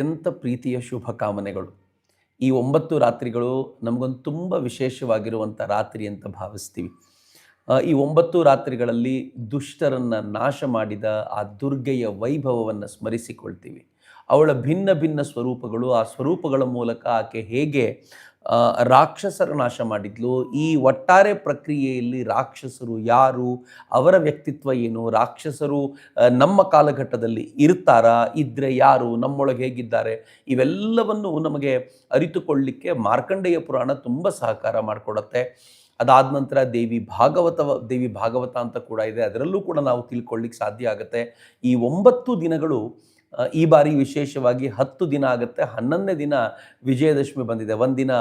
ಅತ್ಯಂತ ಪ್ರೀತಿಯ ಶುಭ ಕಾಮನೆಗಳು. ಈ ಒಂಬತ್ತು ರಾತ್ರಿಗಳು ನಮಗೊಂದು ತುಂಬ ವಿಶೇಷವಾಗಿರುವಂಥ ರಾತ್ರಿ ಅಂತ ಭಾವಿಸ್ತೀವಿ. ಈ ಒಂಬತ್ತು ರಾತ್ರಿಗಳಲ್ಲಿ ದುಷ್ಟರನ್ನು ನಾಶ ಮಾಡಿದ ಆ ದುರ್ಗೆಯ ವೈಭವವನ್ನು ಸ್ಮರಿಸಿಕೊಳ್ತೀವಿ. ಅವಳ ಭಿನ್ನ ಭಿನ್ನ ಸ್ವರೂಪಗಳು ಆ ಸ್ವರೂಪಗಳ ಮೂಲಕ ಆಕೆ ಹೇಗೆ ರಾಕ್ಷಸರ ನಾಶ ಮಾಡಿದ್ಲು. ಈ ಒಟ್ಟಾರೆ ಪ್ರಕ್ರಿಯೆಯಲ್ಲಿ ರಾಕ್ಷಸರು ಯಾರು? ಅವರ ವ್ಯಕ್ತಿತ್ವ ಏನು? ರಾಕ್ಷಸರು ನಮ್ಮ ಕಾಲಘಟ್ಟದಲ್ಲಿ ಇರ್ತಾರಾ ಇದ್ರೆ ಯಾರು? ನಮ್ಮೊಳಗೆ ಹೇಗಿದ್ದಾರೆ? ಇವೆಲ್ಲವನ್ನು ನಮಗೆ ಅರಿತುಕೊಳ್ಳಿಕ್ಕೆ ಮಾರ್ಕಂಡೇಯ ಪುರಾಣ ತುಂಬ ಸಹಕಾರ ಮಾಡಿಕೊಡತ್ತೆ. ಅದಾದ ನಂತರ ದೇವಿ ಭಾಗವತ ದೇವಿ ಭಾಗವತ ಅಂತ ಕೂಡ ಇದೆ. ಅದರಲ್ಲೂ ಕೂಡ ನಾವು ತಿಳ್ಕೊಳ್ಳಿಕ್ಕೆ ಸಾಧ್ಯ ಆಗುತ್ತೆ. ಈ ಒಂಬತ್ತು ದಿನಗಳು ಈ ಬಾರಿ ವಿಶೇಷವಾಗಿ ಹತ್ತು ದಿನ ಆಗುತ್ತೆ. ಹನ್ನೊಂದನೇ ದಿನ ವಿಜಯದಶಮಿ ಬಂದಿದೆ. ಒಂದಿನ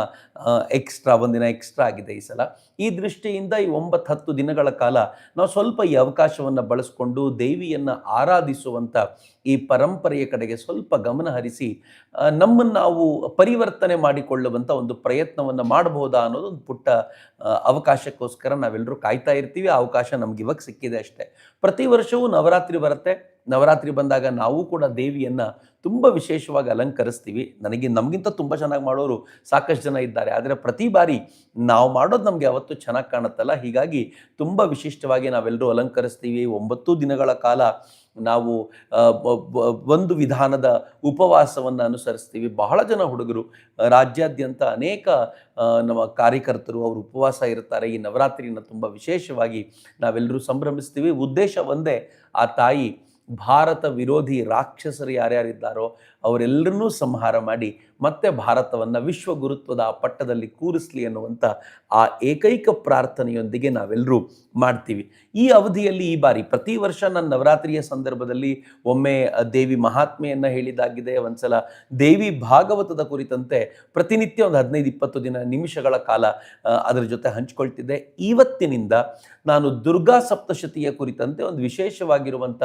ಎಕ್ಸ್ಟ್ರಾ ಒಂದಿನ ಎಕ್ಸ್ಟ್ರಾ ಆಗಿದೆ ಈ ಸಲ. ಈ ದೃಷ್ಟಿಯಿಂದ ಈ ಒಂಬತ್ತು ಹತ್ತು ದಿನಗಳ ಕಾಲ ನಾವು ಸ್ವಲ್ಪ ಈ ಅವಕಾಶವನ್ನು ಬಳಸ್ಕೊಂಡು ದೇವಿಯನ್ನು ಆರಾಧಿಸುವಂಥ ಈ ಪರಂಪರೆಯ ಕಡೆಗೆ ಸ್ವಲ್ಪ ಗಮನ ಹರಿಸಿ ನಮ್ಮನ್ನು ನಾವು ಪರಿವರ್ತನೆ ಮಾಡಿಕೊಳ್ಳುವಂಥ ಒಂದು ಪ್ರಯತ್ನವನ್ನು ಮಾಡಬಹುದಾ ಅನ್ನೋದು ಒಂದು ಪುಟ್ಟ ಅವಕಾಶಕ್ಕೋಸ್ಕರ ನಾವೆಲ್ಲರೂ ಕಾಯ್ತಾ ಇರ್ತೀವಿ. ಆ ಅವಕಾಶ ನಮ್ಗೆ ಇವಾಗ ಸಿಕ್ಕಿದೆ ಅಷ್ಟೇ. ಪ್ರತಿ ವರ್ಷವೂ ನವರಾತ್ರಿ ಬರುತ್ತೆ. ನವರಾತ್ರಿ ಬಂದಾಗ ನಾವು ಕೂಡ ದೇವಿಯನ್ನು ತುಂಬ ವಿಶೇಷವಾಗಿ ಅಲಂಕರಿಸ್ತೀವಿ. ನನಗೆ ನಮಗಿಂತ ತುಂಬ ಚೆನ್ನಾಗಿ ಮಾಡೋರು ಸಾಕಷ್ಟು ಜನ ಇದ್ದಾರೆ. ಆದರೆ ಪ್ರತಿ ಬಾರಿ ನಾವು ಮಾಡೋದು ನಮಗೆ ಯಾವತ್ತೂ ಚೆನ್ನಾಗಿ ಕಾಣುತ್ತಲ್ಲ. ಹೀಗಾಗಿ ತುಂಬ ವಿಶಿಷ್ಟವಾಗಿ ನಾವೆಲ್ಲರೂ ಅಲಂಕರಿಸ್ತೀವಿ. ಒಂಬತ್ತು ದಿನಗಳ ಕಾಲ ನಾವು ಒಂದು ವಿಧಾನದ ಉಪವಾಸವನ್ನು ಅನುಸರಿಸ್ತೀವಿ. ಬಹಳ ಜನ ಹುಡುಗರು ರಾಜ್ಯಾದ್ಯಂತ ಅನೇಕ ನಮ್ಮ ಕಾರ್ಯಕರ್ತರು ಅವರು ಉಪವಾಸ ಇರ್ತಾರೆ. ಈ ನವರಾತ್ರಿನ ತುಂಬ ವಿಶೇಷವಾಗಿ ನಾವೆಲ್ಲರೂ ಸಂಭ್ರಮಿಸ್ತೀವಿ. ಉದ್ದೇಶ ಒಂದೇ, ಆ ತಾಯಿ ಭಾರತ ವಿರೋಧಿ ರಾಕ್ಷಸರು ಯಾರ್ಯಾರಿದ್ದಾರೋ ಅವರೆಲ್ಲರನ್ನೂ ಸಂಹಾರ ಮಾಡಿ ಮತ್ತೆ ಭಾರತವನ್ನು ವಿಶ್ವ ಗುರುತ್ವದ ಆ ಪಟ್ಟದಲ್ಲಿ ಕೂರಿಸ್ಲಿ ಅನ್ನುವಂಥ ಆ ಏಕೈಕ ಪ್ರಾರ್ಥನೆಯೊಂದಿಗೆ ನಾವೆಲ್ಲರೂ ಮಾಡ್ತೀವಿ. ಈ ಅವಧಿಯಲ್ಲಿ ಈ ಬಾರಿ ಪ್ರತಿ ವರ್ಷ ನನ್ನ ನವರಾತ್ರಿಯ ಸಂದರ್ಭದಲ್ಲಿ ಒಮ್ಮೆ ದೇವಿ ಮಹಾತ್ಮೆಯನ್ನು ಹೇಳಿದಾಗಿದೆ ಒಂದ್ಸಲ ದೇವಿ ಭಾಗವತದ ಕುರಿತಂತೆ ಪ್ರತಿನಿತ್ಯ ಒಂದು ಹದಿನೈದು, ಇಪ್ಪತ್ತು ದಿನ ನಿಮಿಷಗಳ ಕಾಲ ಅದರ ಜೊತೆ ಹಂಚ್ಕೊಳ್ತಿದ್ದೆ. ಇವತ್ತಿನಿಂದ ನಾನು ದುರ್ಗಾ ಸಪ್ತಶತಿಯ ಕುರಿತಂತೆ ಒಂದು ವಿಶೇಷವಾಗಿರುವಂಥ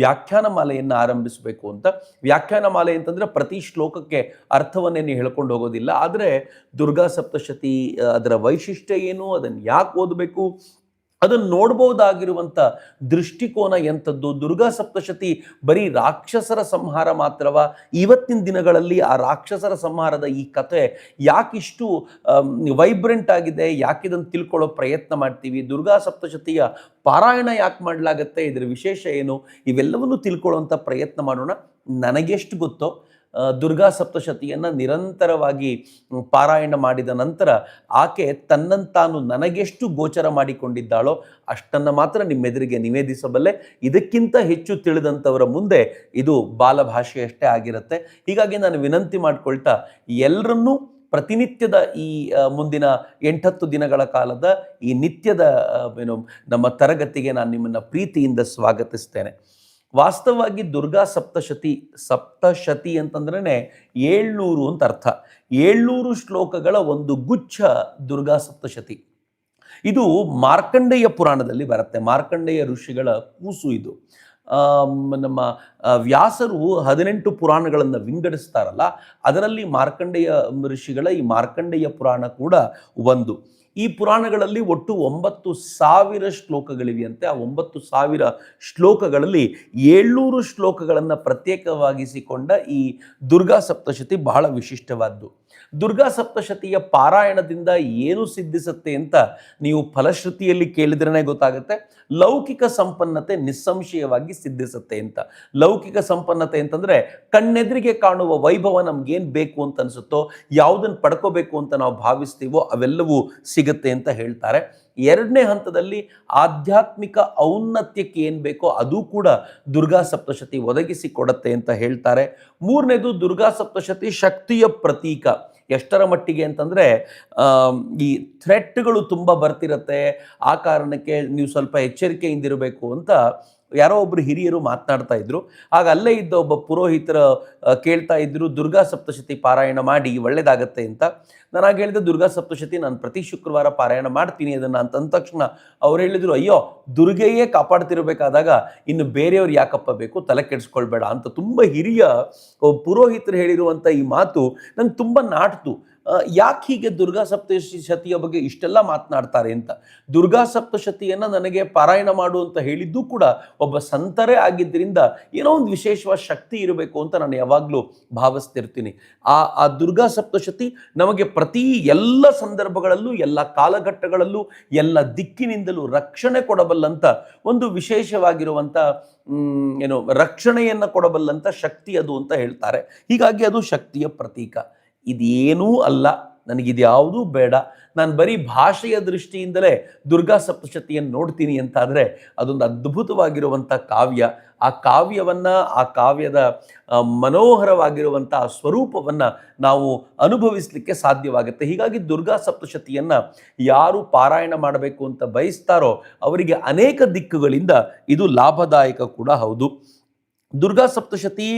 ವ್ಯಾಖ್ಯಾನ ಮಾಲೆಯನ್ನು ಆರಂಭಿಸಬೇಕು ಅಂತ. ವ್ಯಾಖ್ಯಾನ ಮಾಲೆ ಅಂತಂದ್ರೆ ಪ್ರತಿ ಶ್ಲೋಕಕ್ಕೆ ಅರ್ಥವನ್ನೇನು ಹೇಳ್ಕೊಂಡು ಹೋಗೋದಿಲ್ಲ. ಆದರೆ ದುರ್ಗಾ ಸಪ್ತಶತಿ ಅದರ ವೈಶಿಷ್ಟ್ಯ ಏನು, ಅದನ್ನು ಯಾಕೆ ಓದಬೇಕು? ಅದನ್ನು ನೋಡ್ಬೋದಾಗಿರುವಂಥ ದೃಷ್ಟಿಕೋನ ಎಂಥದ್ದು? ದುರ್ಗಾ ಸಪ್ತಶತಿ ಬರೀ ರಾಕ್ಷಸರ ಸಂಹಾರ ಮಾತ್ರವ? ಇವತ್ತಿನ ದಿನಗಳಲ್ಲಿ ಆ ರಾಕ್ಷಸರ ಸಂಹಾರದ ಈ ಕಥೆ ಯಾಕಿಷ್ಟು ವೈಬ್ರೆಂಟ್ ಆಗಿದೆ ಯಾಕಿದನ್ನು ತಿಳ್ಕೊಳ್ಳೋ ಪ್ರಯತ್ನ ಮಾಡ್ತೀವಿ? ದುರ್ಗಾ ಸಪ್ತಶತಿಯ ಪಾರಾಯಣ ಯಾಕೆ ಮಾಡಲಾಗತ್ತೆ? ಇದರ ವಿಶೇಷ ಏನು? ಇವೆಲ್ಲವನ್ನು ತಿಳ್ಕೊಳ್ಳುವಂಥ ಪ್ರಯತ್ನ ಮಾಡೋಣ. ನನಗೆಷ್ಟು ಗೊತ್ತೋ ದುರ್ಗಾ ಸಪ್ತಶತಿಯನ್ನು ನಿರಂತರವಾಗಿ ಪಾರಾಯಣ ಮಾಡಿದ ನಂತರ ಆಕೆ ತನ್ನಂತಾನು ನನಗೆಷ್ಟು ಗೋಚರ ಮಾಡಿಕೊಂಡಿದ್ದಾಳೋ, ಅಷ್ಟನ್ನು ಮಾತ್ರ ನಿಮ್ಮೆದುರಿಗೆ ನಿವೇದಿಸಬಲ್ಲೆ. ಇದಕ್ಕಿಂತ ಹೆಚ್ಚು ತಿಳಿದಂಥವರ ಮುಂದೆ ಇದು ಬಾಲಭಾಷೆಯಷ್ಟೇ ಆಗಿರುತ್ತೆ. ಹೀಗಾಗಿ ನಾನು ವಿನಂತಿ ಮಾಡಿಕೊಳ್ತಾ ಎಲ್ಲರನ್ನೂ ಪ್ರತಿನಿತ್ಯದ ಈ ಮುಂದಿನ ಎಂಟತ್ತು ದಿನಗಳ ಕಾಲದ ಈ ನಿತ್ಯದ ಏನು, ನಮ್ಮ ತರಗತಿಗೆ ನಾನು ನಿಮ್ಮನ್ನು ಪ್ರೀತಿಯಿಂದ ಸ್ವಾಗತಿಸ್ತೇನೆ. ವಾಸ್ತವವಾಗಿ ದುರ್ಗಾ ಸಪ್ತಶತಿ ಸಪ್ತಶತಿ ಅಂತಂದ್ರೆ ಏಳ್ನೂರು ಅಂತ ಅರ್ಥ. ಏಳ್ನೂರು ಶ್ಲೋಕಗಳ ಒಂದು ಗುಚ್ಛ ದುರ್ಗಾ ಸಪ್ತಶತಿ. ಇದು ಮಾರ್ಕಂಡೇಯ ಪುರಾಣದಲ್ಲಿ ಬರುತ್ತೆ, ಮಾರ್ಕಂಡೇಯ ಋಷಿಗಳ ಕೂಸು ಇದು. ನಮ್ಮ ವ್ಯಾಸರು ಹದಿನೆಂಟು ಪುರಾಣಗಳನ್ನು ವಿಂಗಡಿಸ್ತಾರಲ್ಲ, ಅದರಲ್ಲಿ ಮಾರ್ಕಂಡೇಯ ಋಷಿಗಳ ಈ ಮಾರ್ಕಂಡೇಯ ಪುರಾಣ ಕೂಡ ಒಂದು. ಈ ಪುರಾಣಗಳಲ್ಲಿ ಒಟ್ಟು ಒಂಬತ್ತು ಸಾವಿರ ಶ್ಲೋಕಗಳಿವೆಯಂತೆ. ಆ ಒಂಬತ್ತು ಸಾವಿರ ಶ್ಲೋಕಗಳಲ್ಲಿ ಏಳ್ನೂರು ಶ್ಲೋಕಗಳನ್ನು ಪ್ರತ್ಯೇಕವಾಗಿಸಿಕೊಂಡ ಈ ದುರ್ಗಾ ಸಪ್ತಶತಿ ಬಹಳ ವಿಶಿಷ್ಟವಾದ್ದು. ದುರ್ಗಾ ಸಪ್ತಶತಿಯ ಪಾರಾಯಣದಿಂದ ಏನು ಸಿದ್ಧಿಸುತ್ತೆ ಅಂತ ನೀವು ಫಲಶ್ರುತಿಯಲ್ಲಿ ಕೇಳಿದ್ರೇ ಗೊತ್ತಾಗುತ್ತೆ. ಲೌಕಿಕ ಸಂಪನ್ನತೆ ನಿಸ್ಸಂಶಯವಾಗಿ ಸಿದ್ಧಿಸುತ್ತೆ ಅಂತ. ಲೌಕಿಕ ಸಂಪನ್ನತೆ ಅಂತಂದ್ರೆ ಕಣ್ಣೆದುರಿಗೆ ಕಾಣುವ ವೈಭವ ನಮ್ಗೇನು ಬೇಕು ಅಂತ ಅನ್ಸುತ್ತೋ ಯಾವುದನ್ನು ಪಡ್ಕೋಬೇಕು ಅಂತ ನಾವು ಭಾವಿಸ್ತೀವೋ ಅವೆಲ್ಲವೂ ಸಿಗುತ್ತೆ ಅಂತ ಹೇಳ್ತಾರೆ. ಎರಡನೇ ಹಂತದಲ್ಲಿ ಆಧ್ಯಾತ್ಮಿಕ ಔನ್ನತ್ಯಕ್ಕೆ ಏನು ಬೇಕೋ ಅದು ಕೂಡ ದುರ್ಗಾ ಸಪ್ತಶತಿ ಒದಗಿಸಿ ಕೊಡುತ್ತೆ ಅಂತ ಹೇಳ್ತಾರೆ. ಮೂರನೇದು ದುರ್ಗಾ ಸಪ್ತಶತಿ ಶಕ್ತಿಯ ಪ್ರತೀಕ. ಎಷ್ಟರ ಮಟ್ಟಿಗೆ ಅಂತಂದರೆ ಈ ಥ್ರೆಟ್ಗಳು ತುಂಬ ಬರ್ತಿರತ್ತೆ. ಆ ಕಾರಣಕ್ಕೆ ನೀವು ಸ್ವಲ್ಪ ಎಚ್ಚರಿಕೆಯಿಂದಿರಬೇಕು ಅಂತ ಯಾರೋ ಒಬ್ರು ಹಿರಿಯರು ಮಾತನಾಡ್ತಾ ಇದ್ರು. ಆಗ ಅಲ್ಲೇ ಇದ್ದ ಒಬ್ಬ ಪುರೋಹಿತರ ಕೇಳ್ತಾ ಇದ್ರು, ದುರ್ಗಾ ಸಪ್ತಶತಿ ಪಾರಾಯಣ ಮಾಡಿ, ಒಳ್ಳೇದಾಗತ್ತೆ ಅಂತ. ನಾನು ಹೇಳಿದೆ, ದುರ್ಗಾ ಸಪ್ತಶತಿ ನಾನು ಪ್ರತಿ ಶುಕ್ರವಾರ ಪಾರಾಯಣ ಮಾಡ್ತೀನಿ ಅದನ್ನು. ಅಂತ ಅಂದ ತಕ್ಷಣ ಅವ್ರು ಹೇಳಿದ್ರು, ಅಯ್ಯೋ, ದುರ್ಗೆಯೇ ಕಾಪಾಡ್ತಿರಬೇಕಾದಾಗ ಇನ್ನು ಬೇರೆಯವ್ರು ಯಾಕಪ್ಪ ಬೇಕು? ತಲೆ ಕೆಡಿಸ್ಕೊಳ್ಬೇಡ. ಅಂತ ತುಂಬ ಹಿರಿಯ ಪುರೋಹಿತರು ಹೇಳಿರುವಂಥ ಈ ಮಾತು ನಂಗೆ ತುಂಬ ನಾಟ್ತು. ಯಾಕೆ ಹೀಗೆ ದುರ್ಗಾ ಸಪ್ತಶತಿಯ ಬಗ್ಗೆ ಇಷ್ಟೆಲ್ಲ ಮಾತನಾಡ್ತಾರೆ ಅಂತ? ದುರ್ಗಾ ಸಪ್ತಶತಿಯನ್ನು ನನಗೆ ಪಾರಾಯಣ ಮಾಡು ಅಂತ ಹೇಳಿದ್ದು ಕೂಡ ಒಬ್ಬ ಸಂತರೇ ಆಗಿದ್ದರಿಂದ ಏನೋ ಒಂದು ವಿಶೇಷವಾದ ಶಕ್ತಿ ಇರಬೇಕು ಅಂತ ನಾನು ಯಾವಾಗಲೂ ಭಾವಿಸ್ತಿರ್ತೀನಿ. ಆ ಆ ದುರ್ಗಾ ಸಪ್ತಶತಿ ನಮಗೆ ಪ್ರತಿ ಎಲ್ಲ ಸಂದರ್ಭಗಳಲ್ಲೂ, ಎಲ್ಲ ಕಾಲಘಟ್ಟಗಳಲ್ಲೂ, ಎಲ್ಲ ದಿಕ್ಕಿನಿಂದಲೂ ರಕ್ಷಣೆ ಕೊಡಬಲ್ಲಂತ ಒಂದು ವಿಶೇಷವಾಗಿರುವಂಥ ಏನು ರಕ್ಷಣೆಯನ್ನು ಕೊಡಬಲ್ಲಂತ ಶಕ್ತಿ ಅದು ಅಂತ ಹೇಳ್ತಾರೆ. ಹೀಗಾಗಿ ಅದು ಶಕ್ತಿಯ ಪ್ರತೀಕ. ಇದೇನೂ ಅಲ್ಲ, ನನಗಿದ್ಯಾವುದೂ ಬೇಡ. ನಾನು ಬರೀ ಭಾಷೆಯ ದೃಷ್ಟಿಯಿಂದಲೇ ದುರ್ಗಾ ಸಪ್ತಶತಿಯನ್ನು ನೋಡ್ತೀನಿ ಅಂತಾದರೆ ಅದೊಂದು ಅದ್ಭುತವಾಗಿರುವಂಥ ಕಾವ್ಯ. ಆ ಕಾವ್ಯವನ್ನು, ಆ ಕಾವ್ಯದ ಮನೋಹರವಾಗಿರುವಂಥ ಸ್ವರೂಪವನ್ನು ನಾವು ಅನುಭವಿಸಲಿಕ್ಕೆ ಸಾಧ್ಯವಾಗುತ್ತೆ. ಹೀಗಾಗಿ ದುರ್ಗಾ ಸಪ್ತಶತಿಯನ್ನು ಯಾರು ಪಾರಾಯಣ ಮಾಡಬೇಕು ಅಂತ ಬಯಸ್ತಾರೋ ಅವರಿಗೆ ಅನೇಕ ದಿಕ್ಕುಗಳಿಂದ ಇದು ಲಾಭದಾಯಕ ಕೂಡ ಹೌದು. ದುರ್ಗಾ ಸಪ್ತಶತಿ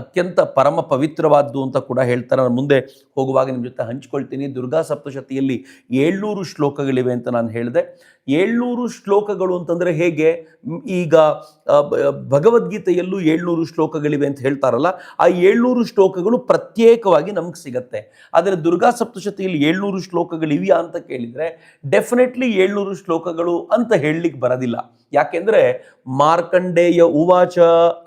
ಅತ್ಯಂತ ಪರಮ ಪವಿತ್ರವಾದ್ದು ಅಂತ ಕೂಡ ಹೇಳ್ತಾರೆ. ನಾನು ಮುಂದೆ ಹೋಗುವಾಗ ನಿಮ್ಮ ಜೊತೆ ಹಂಚ್ಕೊಳ್ತೀನಿ. ದುರ್ಗಾ ಸಪ್ತಶತಿಯಲ್ಲಿ ಏಳ್ನೂರು ಶ್ಲೋಕಗಳಿವೆ ಅಂತ ನಾನು ಹೇಳಿದೆ. ಏಳ್ನೂರು ಶ್ಲೋಕಗಳು ಅಂತಂದರೆ ಹೇಗೆ? ಈಗ ಭಗವದ್ಗೀತೆಯಲ್ಲೂ ಏಳ್ನೂರು ಶ್ಲೋಕಗಳಿವೆ ಅಂತ ಹೇಳ್ತಾರಲ್ಲ, ಆ ಏಳ್ನೂರು ಶ್ಲೋಕಗಳು ಪ್ರತ್ಯೇಕವಾಗಿ ನಮಗೆ ಸಿಗತ್ತೆ. ಆದರೆ ದುರ್ಗಾ ಸಪ್ತಶತಿಯಲ್ಲಿ ಏಳ್ನೂರು ಶ್ಲೋಕಗಳಿವೆಯಾ ಅಂತ ಕೇಳಿದರೆ, ಡೆಫಿನೆಟ್ಲಿ ಏಳ್ನೂರು ಶ್ಲೋಕಗಳು ಅಂತ ಹೇಳಲಿಕ್ಕೆ ಬರೋದಿಲ್ಲ. ಯಾಕೆಂದ್ರೆ ಮಾರ್ಕಂಡೇಯ ಉವಾಚ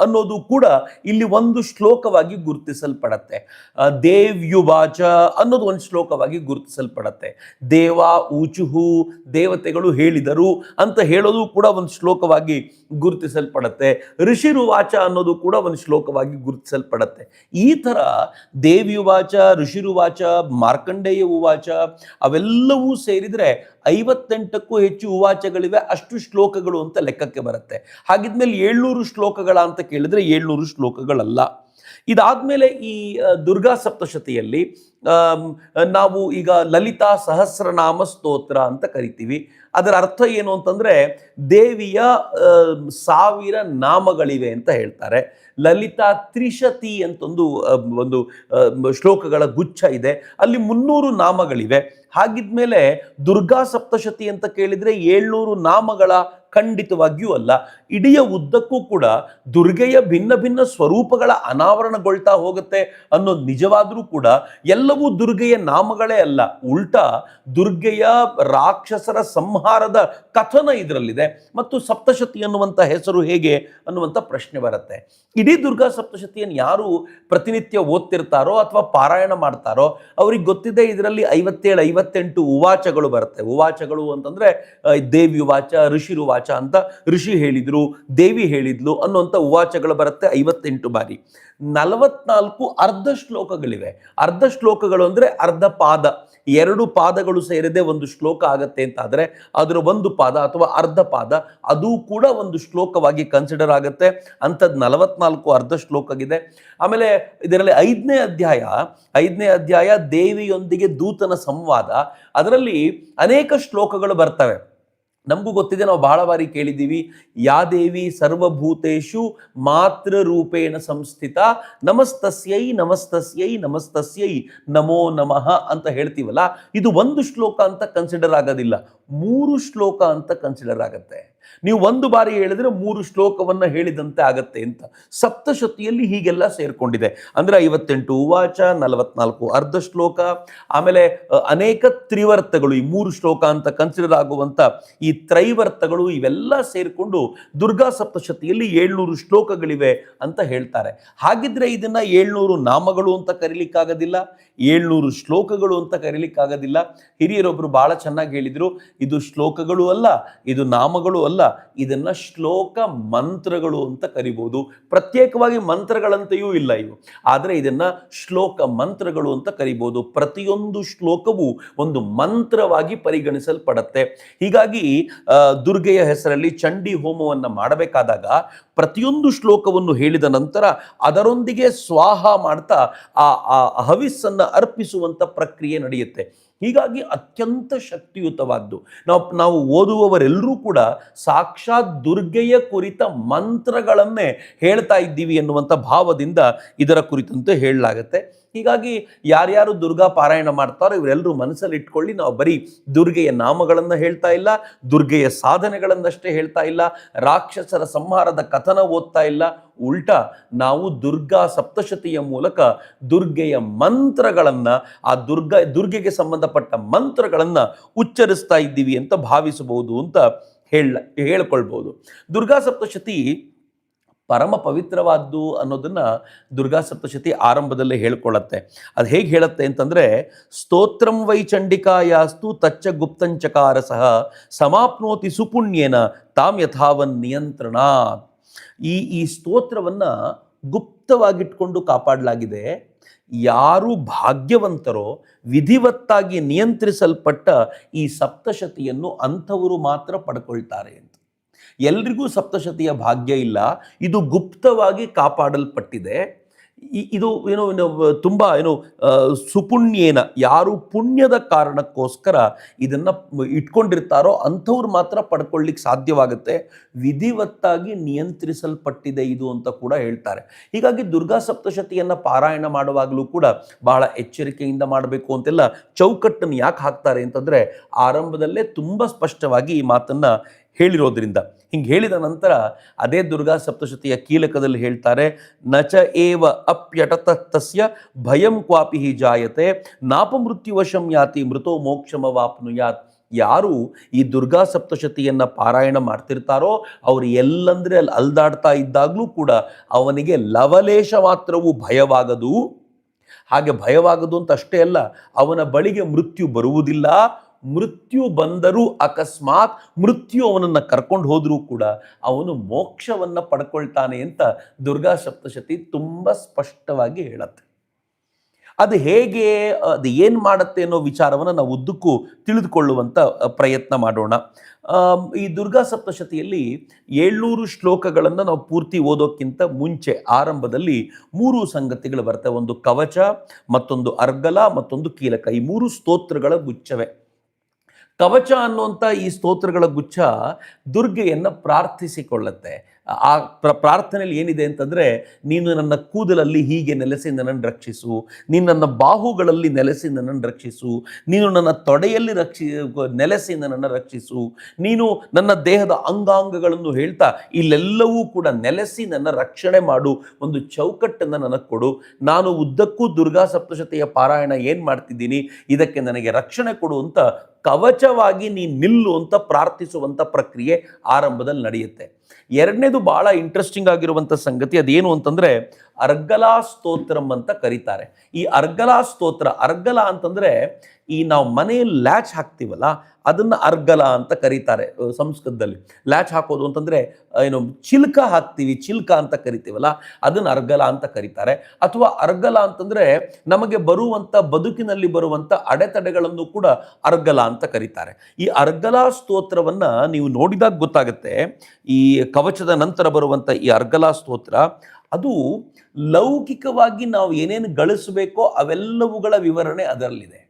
ಅನ್ನೋದು ಕೂಡ ಇಲ್ಲಿ ಒಂದು ಶ್ಲೋಕವಾಗಿ ಗುರುತಿಸಲ್ಪಡತ್ತೆ. ದೇವ್ಯುವಾಚ ಅನ್ನೋದು ಒಂದು ಶ್ಲೋಕವಾಗಿ ಗುರುತಿಸಲ್ಪಡತ್ತೆ. ದೇವ ಊಚುಹು, ದೇವತೆಗಳು ಹೇಳಿದರು ಅಂತ ಹೇಳೋದು ಕೂಡ ಒಂದು ಶ್ಲೋಕವಾಗಿ ಗುರುತಿಸಲ್ಪಡತ್ತೆ. ಋಷಿರುವಾಚ ಅನ್ನೋದು ಕೂಡ ಒಂದು ಶ್ಲೋಕವಾಗಿ ಗುರುತಿಸಲ್ಪಡತ್ತೆ. ಈ ಥರ ದೇವ್ಯುವಾಚ, ಋಷಿರುವಾಚ, ಮಾರ್ಕಂಡೇಯ ಉವಾಚ ಅವೆಲ್ಲವೂ ಸೇರಿದರೆ ಐವತ್ತೆಂಟಕ್ಕೂ ಹೆಚ್ಚು ಉವಾಚಗಳಿವೆ. ಅಷ್ಟು ಶ್ಲೋಕಗಳು ಅಂತ ಲೆಕ್ಕಕ್ಕೆ ಬರುತ್ತೆ. ಹಾಗಿದ್ಮೇಲೆ ಏಳ್ನೂರು ಶ್ಲೋಕಗಳ ಅಂತ ಕೇಳಿದ್ರೆ ಏಳ್ನೂರು ಶ್ಲೋಕಗಳಲ್ಲ. ಇದಾದ್ಮೇಲೆ ಈ ದುರ್ಗಾ ಸಪ್ತಶತಿಯಲ್ಲಿ ನಾವು ಈಗ ಲಲಿತಾ ಸಹಸ್ರನಾಮ ಸ್ತೋತ್ರ ಅಂತ ಕರಿತೀವಿ. ಅದರ ಅರ್ಥ ಏನು ಅಂತಂದ್ರೆ, ದೇವಿಯ ಸಾವಿರ ನಾಮಗಳಿವೆ ಅಂತ ಹೇಳ್ತಾರೆ. ಲಲಿತಾ ತ್ರಿಶತಿ ಅಂತೊಂದು ಒಂದು ಒಂದು ಶ್ಲೋಕಗಳ ಗುಚ್ಛ ಇದೆ. ಅಲ್ಲಿ ಮುನ್ನೂರು ನಾಮಗಳಿವೆ. ಹಾಗಿದ್ಮೇಲೆ ದುರ್ಗಾ ಸಪ್ತಶತಿ ಅಂತ ಕೇಳಿದ್ರೆ ಏಳ್ನೂರು ನಾಮಗಳ ಖಂಡಿತವಾಗಿಯೂ ಅಲ್ಲ. ಇಡೀ ಉದ್ದಕ್ಕೂ ಕೂಡ ದುರ್ಗೆಯ ಭಿನ್ನ ಭಿನ್ನ ಸ್ವರೂಪಗಳ ಅನಾವರಣಗೊಳ್ತಾ ಹೋಗುತ್ತೆ ಅನ್ನೋದು ನಿಜವಾದರೂ ಕೂಡ ಎಲ್ಲವೂ ದುರ್ಗೆಯ ನಾಮಗಳೇ ಅಲ್ಲ. ಉಲ್ಟಾ ದುರ್ಗೆಯ ರಾಕ್ಷಸರ ಸಂಹಾರದ ಕಥನ ಇದರಲ್ಲಿದೆ. ಮತ್ತು ಸಪ್ತಶತಿ ಅನ್ನುವಂಥ ಹೆಸರು ಹೇಗೆ ಅನ್ನುವಂಥ ಪ್ರಶ್ನೆ ಬರುತ್ತೆ. ಇಡೀ ದುರ್ಗಾ ಸಪ್ತಶತಿಯನ್ನು ಯಾರು ಪ್ರತಿನಿತ್ಯ ಓದ್ತಿರ್ತಾರೋ ಅಥವಾ ಪಾರಾಯಣ ಮಾಡ್ತಾರೋ ಅವ್ರಿಗೆ ಗೊತ್ತಿದೆ ಇದರಲ್ಲಿ ಐವತ್ತೇಳು, ಐವತ್ತೆಂಟು ಉವಾಚಗಳು ಬರುತ್ತೆ. ಉವಾಚಗಳು ಅಂತಂದ್ರೆ ದೇವ್ಯುವಾಚ ದೇವಿ ಉವಾಚ ಅಂತ ಋಷಿ ಹೇಳಿದ್ರು, ದೇವಿ ಹೇಳಿದ್ಲು ಅನ್ನುವಂಥ ಉವಾಚಗಳು ಬರುತ್ತೆ ಐವತ್ತೆಂಟು ಬಾರಿ. ನಲವತ್ನಾಲ್ಕು ಅರ್ಧ ಶ್ಲೋಕಗಳಿವೆ. ಅರ್ಧ ಶ್ಲೋಕಗಳು ಅಂದ್ರೆ ಅರ್ಧ ಪಾದ. ಎರಡು ಪಾದಗಳು ಸೇರಿದೆ ಒಂದು ಶ್ಲೋಕ ಆಗತ್ತೆ ಅಂತ ಆದರೆ ಅದರ ಒಂದು ಪಾದ ಅಥವಾ ಅರ್ಧ ಪಾದ ಅದು ಕೂಡ ಒಂದು ಶ್ಲೋಕವಾಗಿ ಕನ್ಸಿಡರ್ ಆಗುತ್ತೆ. ಅಂಥದ್ದು ನಲವತ್ನಾಲ್ಕು ಅರ್ಧ ಶ್ಲೋಕ ಇದೆ ಆಮೇಲೆ ಇದರಲ್ಲಿ ಐದನೇ ಅಧ್ಯಾಯ ಐದನೇ ಅಧ್ಯಾಯ ದೇವಿಯೊಂದಿಗೆ ದೂತನ ಸಂವಾದ. ಅದರಲ್ಲಿ ಅನೇಕ ಶ್ಲೋಕಗಳು ಬರ್ತವೆ. ನಮಗೂ ಗೊತ್ತಿದೆ, ನಾವು ಬಹಳ ಬಾರಿ ಕೇಳಿದ್ದೀವಿ ಯಾದೇವಿ ಸರ್ವಭೂತೇಶು ಮಾತೃ ರೂಪೇಣ ಸಂಸ್ಥಿತ, ನಮಸ್ತಸ್ಯೈ ನಮಸ್ತಸ್ಯೈ ನಮಸ್ತಸ್ಯೈ, ನಮೋ ನಮಃ ಅಂತ ಹೇಳ್ತೀವಲ್ಲ, ಇದು ಒಂದು ಶ್ಲೋಕ ಅಂತ ಕನ್ಸಿಡರ್ ಆಗೋದಿಲ್ಲ, ಮೂರು ಶ್ಲೋಕ ಅಂತ ಕನ್ಸಿಡರ್ ಆಗತ್ತೆ. ನೀವು ಒಂದು ಬಾರಿ ಹೇಳಿದ್ರೆ ಮೂರು ಶ್ಲೋಕವನ್ನ ಹೇಳಿದಂತೆ ಆಗತ್ತೆ ಅಂತ. ಸಪ್ತಶತಿಯಲ್ಲಿ ಹೀಗೆಲ್ಲ ಸೇರ್ಕೊಂಡಿದೆ. ಅಂದ್ರೆ ಐವತ್ತೆಂಟು ಉವಾಚ, ನಲವತ್ನಾಲ್ಕು ಅರ್ಧ ಶ್ಲೋಕ ಆಮೇಲೆ ಅನೇಕ ತ್ರಿವರ್ತಗಳು, ಈ ಮೂರು ಶ್ಲೋಕ ಅಂತ ಕನ್ಸಿಡರ್ ಆಗುವಂತ ಈ ತ್ರೈವರ್ತಗಳು ಇವೆಲ್ಲ ಸೇರಿಕೊಂಡು ದುರ್ಗಾ ಸಪ್ತಶತಿಯಲ್ಲಿ ಏಳ್ನೂರು ಶ್ಲೋಕಗಳಿವೆ ಅಂತ ಹೇಳ್ತಾರೆ. ಹಾಗಿದ್ರೆ ಇದನ್ನ ಏಳ್ನೂರು ನಾಮಗಳು ಅಂತ ಕರೀಲಿಕ್ಕಾಗೋದಿಲ್ಲ. ಏಳ್ನೂರು ಶ್ಲೋಕಗಳು ಅಂತ ಕರೀಲಿಕ್ಕಾಗೋದಿಲ್ಲ. ಹಿರಿಯರೊಬ್ಬರು ಬಹಳ ಚೆನ್ನಾಗಿ ಹೇಳಿದ್ರು, ಇದು ಶ್ಲೋಕಗಳು ಅಲ್ಲ, ಇದು ನಾಮಗಳು ಅಲ್ಲ, ಇದನ್ನ ಶ್ಲೋಕ ಮಂತ್ರಗಳು ಅಂತ ಕರಿಬೋದು. ಪ್ರತ್ಯೇಕವಾಗಿ ಮಂತ್ರಗಳಂತೆಯೂ ಇಲ್ಲ ಇವು. ಆದರೆ ಇದನ್ನ ಶ್ಲೋಕ ಮಂತ್ರಗಳು ಅಂತ ಕರಿಬೋದು. ಪ್ರತಿಯೊಂದು ಶ್ಲೋಕವು ಒಂದು ಮಂತ್ರವಾಗಿ ಪರಿಗಣಿಸಲ್ಪಡತ್ತೆ. ಹೀಗಾಗಿ ದುರ್ಗೆಯ ಹೆಸರಲ್ಲಿ ಚಂಡಿ ಹೋಮವನ್ನು ಮಾಡಬೇಕಾದಾಗ ಪ್ರತಿಯೊಂದು ಶ್ಲೋಕವನ್ನು ಹೇಳಿದ ನಂತರ ಅದರೊಂದಿಗೆ ಸ್ವಾಹ ಮಾಡ್ತಾ ಆ ಆ ಹವಿಸ್ಸನ್ನ ಅರ್ಪಿಸುವಂತ ಪ್ರಕ್ರಿಯೆ ನಡೆಯುತ್ತೆ. ಹೀಗಾಗಿ ಅತ್ಯಂತ ಶಕ್ತಿಯುತವಾದ್ದು. ನಾವು ನಾವು ಓದುವವರೆಲ್ಲರೂ ಕೂಡ ಸಾಕ್ಷಾತ್ ದುರ್ಗೆಯ ಕುರಿತ ಮಂತ್ರಗಳನ್ನೇ ಹೇಳ್ತಾ ಇದ್ದೀವಿ ಎನ್ನುವಂಥ ಭಾವದಿಂದ ಇದರ ಕುರಿತಂತೆ ಹೇಳಲಾಗತ್ತೆ. ಹೀಗಾಗಿ ಯಾರ್ಯಾರು ದುರ್ಗಾ ಪಾರಾಯಣ ಮಾಡ್ತಾರೋ ಇವರೆಲ್ಲರೂ ಮನಸ್ಸಲ್ಲಿ ಇಟ್ಕೊಳ್ಳಿ. ನಾವು ಬರೀ ದುರ್ಗೆಯ ನಾಮಗಳನ್ನು ಹೇಳ್ತಾ ಇಲ್ಲ, ದುರ್ಗೆಯ ಸಾಧನೆಗಳನ್ನಷ್ಟೇ ಹೇಳ್ತಾ ಇಲ್ಲ, ರಾಕ್ಷಸರ ಸಂಹಾರದ ಕಥನ ಓದ್ತಾ ಇಲ್ಲ. ಉಲ್ಟಾ ನಾವು ದುರ್ಗಾ ಸಪ್ತಶತಿಯ ಮೂಲಕ ದುರ್ಗೆಯ ಮಂತ್ರಗಳನ್ನು, ಆ ದುರ್ಗ, ದುರ್ಗೆಗೆ ಸಂಬಂಧಪಟ್ಟ ಮಂತ್ರಗಳನ್ನು ಉಚ್ಚರಿಸ್ತಾ ಇದ್ದೀವಿ ಅಂತ ಭಾವಿಸಬಹುದು ಅಂತ ಹೇಳ, ಹೇಳ್ಕೊಳ್ಬಹುದು. ದುರ್ಗಾ ಸಪ್ತಶತಿ ಪರಮ ಪವಿತ್ರವಾದ್ದು ಅನ್ನೋದನ್ನು ದುರ್ಗಾ ಸಪ್ತಶತಿ ಆರಂಭದಲ್ಲೇ ಹೇಳ್ಕೊಳ್ಳತ್ತೆ. ಅದು ಹೇಗೆ ಹೇಳುತ್ತೆ ಅಂತಂದರೆ, ಸ್ತೋತ್ರಂ ವೈ ಚಂಡಿಕಾಯಾಸ್ತು ತಚ್ಚ ಗುಪ್ತಂಚಕಾರ ಸಹ ಸಮಾಪ್ನೋತಿ ಸುಪುಣ್ಯೇನ ತಾಮ್ ಯಥಾವನ್ ನಿಯಂತ್ರಣ ಈ ಈ ಸ್ತೋತ್ರವನ್ನು ಗುಪ್ತವಾಗಿಟ್ಕೊಂಡು ಕಾಪಾಡಲಾಗಿದೆ. ಯಾರು ಭಾಗ್ಯವಂತರೋ, ವಿಧಿವತ್ತಾಗಿ ನಿಯಂತ್ರಿಸಲ್ಪಟ್ಟ ಈ ಸಪ್ತಶತಿಯನ್ನು ಅಂಥವರು ಮಾತ್ರ ಪಡ್ಕೊಳ್ತಾರೆ. ಎಲ್ರಿಗೂ ಸಪ್ತಶತಿಯ ಭಾಗ್ಯ ಇಲ್ಲ. ಇದು ಗುಪ್ತವಾಗಿ ಕಾಪಾಡಲ್ಪಟ್ಟಿದೆ. ಇದು ಏನೋ ತುಂಬ ಏನು ಸುಪುಣ್ಯೇನ, ಯಾರು ಪುಣ್ಯದ ಕಾರಣಕ್ಕೋಸ್ಕರ ಇದನ್ನು ಇಟ್ಕೊಂಡಿರ್ತಾರೋ ಅಂಥವ್ರು ಮಾತ್ರ ಪಡ್ಕೊಳ್ಳಿಕ್ಕೆ ಸಾಧ್ಯವಾಗುತ್ತೆ. ವಿಧಿವತ್ತಾಗಿ ನಿಯಂತ್ರಿಸಲ್ಪಟ್ಟಿದೆ ಇದು ಅಂತ ಕೂಡ ಹೇಳ್ತಾರೆ. ಹೀಗಾಗಿ ದುರ್ಗಾ ಸಪ್ತಶತಿಯನ್ನು ಪಾರಾಯಣ ಮಾಡುವಾಗಲೂ ಕೂಡ ಬಹಳ ಎಚ್ಚರಿಕೆಯಿಂದ ಮಾಡಬೇಕು ಅಂತೆಲ್ಲ ಚೌಕಟ್ಟನ್ನು ಯಾಕೆ ಹಾಕ್ತಾರೆ ಅಂತಂದರೆ ಆರಂಭದಲ್ಲೇ ತುಂಬ ಸ್ಪಷ್ಟವಾಗಿ ಈ ಮಾತನ್ನ ಹೇಳಿರೋದ್ರಿಂದ. ಹಿಂಗೆ ಹೇಳಿದ ನಂತರ ಅದೇ ದುರ್ಗಾ ಸಪ್ತಶತಿಯ ಕೀಲಕದಲ್ಲಿ ಹೇಳ್ತಾರೆ, ನಚ ಏವ ಅಪ್ಯಟತ ತಸ್ಯ ಭಯಂ ಕ್ವಾಪಿ ಹಿ ಜಾಯತೆ ನಾಪಮೃತ್ಯುವಶಂ ಯಾತಿ ಮೃತೋ ಮೋಕ್ಷಮವಾಪ್ನುಯಾತ್. ಯಾರು ಈ ದುರ್ಗಾ ಸಪ್ತಶತಿಯನ್ನ ಪಾರಾಯಣ ಮಾಡ್ತಿರ್ತಾರೋ, ಅವರು ಎಲ್ಲಂದ್ರೆ ಅಲ್ಲಿ ಅಲ್ದಾಡ್ತಾ ಇದ್ದಾಗಲೂ ಕೂಡ ಅವನಿಗೆ ಲವಲೇಶ ಮಾತ್ರವೂ ಭಯವಾಗದು. ಹಾಗೆ ಭಯವಾಗದು ಅಂತ ಅಷ್ಟೇ ಅಲ್ಲ, ಅವನ ಬಳಿಗೆ ಮೃತ್ಯು ಬರುವುದಿಲ್ಲ. ಮೃತ್ಯು ಬಂದರೂ ಅಕಸ್ಮಾತ್ ಮೃತ್ಯು ಅವನನ್ನು ಕರ್ಕೊಂಡು ಹೋದರೂ ಕೂಡ ಅವನು ಮೋಕ್ಷವನ್ನು ಪಡ್ಕೊಳ್ತಾನೆ ಅಂತ ದುರ್ಗಾ ಸಪ್ತಶತಿ ತುಂಬ ಸ್ಪಷ್ಟವಾಗಿ ಹೇಳತ್ತೆ. ಅದು ಹೇಗೆ, ಅದು ಏನು ಮಾಡುತ್ತೆ ಅನ್ನೋ ವಿಚಾರವನ್ನು ನಾವು ಉದ್ದಕ್ಕೂ ತಿಳಿದುಕೊಳ್ಳುವಂಥ ಪ್ರಯತ್ನ ಮಾಡೋಣ. ಈ ದುರ್ಗಾ ಸಪ್ತಶತಿಯಲ್ಲಿ ಏಳ್ನೂರು ಶ್ಲೋಕಗಳನ್ನು ನಾವು ಪೂರ್ತಿ ಓದೋಕ್ಕಿಂತ ಮುಂಚೆ, ಆರಂಭದಲ್ಲಿ ಮೂರು ಸಂಗತಿಗಳು ಬರ್ತವೆ. ಒಂದು ಕವಚ, ಮತ್ತೊಂದು ಅರ್ಗಲ, ಮತ್ತೊಂದು ಕೀಲಕ. ಈ ಮೂರು ಸ್ತೋತ್ರಗಳ ಗುಚ್ಛವೇ. ಕವಚ ಅನ್ನುವಂಥ ಈ ಸ್ತೋತ್ರಗಳ ಗುಚ್ಛ ದುರ್ಗೆಯನ್ನು ಪ್ರಾರ್ಥಿಸಿಕೊಳ್ಳುತ್ತೆ. ಆ ಪ್ರ, ಪ್ರಾರ್ಥನೆಯಲ್ಲಿ ಏನಿದೆ ಅಂತಂದರೆ, ನೀನು ನನ್ನ ಕೂದಲಲ್ಲಿ ಹೀಗೆ ನೆಲೆಸಿ ನನ್ನನ್ನು ರಕ್ಷಿಸು, ನೀನು ನನ್ನ ಬಾಹುಗಳಲ್ಲಿ ನೆಲೆಸಿ ನನ್ನನ್ನು ರಕ್ಷಿಸು, ನೀನು ನನ್ನ ತೊಡೆಯಲ್ಲಿ ರಕ್ಷಿ, ನೆಲೆಸಿ ನನ್ನನ್ನು ರಕ್ಷಿಸು, ನೀನು ನನ್ನ ದೇಹದ ಅಂಗಾಂಗಗಳನ್ನು ಹೇಳ್ತಾ ಇಲ್ಲೆಲ್ಲವೂ ಕೂಡ ನೆಲೆಸಿ ನನ್ನ ರಕ್ಷಣೆ ಮಾಡು, ಒಂದು ಚೌಕಟ್ಟನ್ನು ನನಗೆ ಕೊಡು. ನಾನು ಉದ್ದಕ್ಕೂ ದುರ್ಗಾ ಸಪ್ತಶತೆಯ ಪಾರಾಯಣ ಏನು ಮಾಡ್ತಿದ್ದೀನಿ? ಇದಕ್ಕೆ ನನಗೆ ರಕ್ಷಣೆ ಕೊಡು ಅಂತ ಕವಚವಾಗಿ ನೀ ನಿಲ್ಲು ಅಂತ ಪ್ರಾರ್ಥಿಸುವಂಥ ಪ್ರಕ್ರಿಯೆ ಆರಂಭದಲ್ಲಿ ನಡೆಯುತ್ತೆ. ಎರಡನೇದು ಬಹಳ ಇಂಟ್ರೆಸ್ಟಿಂಗ್ ಆಗಿರುವಂಥ ಸಂಗತಿ ಅದೇನು ಅಂತಂದ್ರೆ ಅರ್ಗಲಾ ಸ್ತೋತ್ರಂ ಅಂತ ಕರೀತಾರೆ. ಈ ಅರ್ಗಲ ಸ್ತೋತ್ರ, ಅರ್ಗಲ ಅಂತಂದ್ರೆ ಈ ನಾವು ಮನೆಯಲ್ಲಿ ಲ್ಯಾಚ್ ಹಾಕ್ತೀವಲ್ಲ, ಅದನ್ನ ಅರ್ಗಲ ಅಂತ ಕರೀತಾರೆ ಸಂಸ್ಕೃತದಲ್ಲಿ. ಲ್ಯಾಚ್ ಹಾಕೋದು ಅಂತಂದ್ರೆ ಏನು, ಚಿಲ್ಕ ಹಾಕ್ತೀವಿ, ಚಿಲ್ಕ ಅಂತ ಕರಿತೀವಲ್ಲ, ಅದನ್ನ ಅರ್ಗಲ ಅಂತ ಕರೀತಾರೆ. ಅಥವಾ ಅರ್ಗಲ ಅಂತಂದ್ರೆ ನಮಗೆ ಬರುವಂತ, ಬದುಕಿನಲ್ಲಿ ಬರುವಂತ ಅಡೆತಡೆಗಳನ್ನು ಕೂಡ ಅರ್ಗಲ ಅಂತ ಕರೀತಾರೆ. ಈ ಅರ್ಗಲ ಸ್ತೋತ್ರವನ್ನ ನೀವು ನೋಡಿದಾಗ ಗೊತ್ತಾಗುತ್ತೆ, ಈ ಕವಚದ ನಂತರ ಬರುವಂತ ಈ ಅರ್ಗಲ ಸ್ತೋತ್ರ ಅದು ಲೌಕಿಕವಾಗಿ ನಾವು ಏನೇನು ಗಳಿಸಬೇಕೋ ಅವೆಲ್ಲವುಗಳ ವಿವರಣೆ ಅದರಲ್ಲಿದೆ.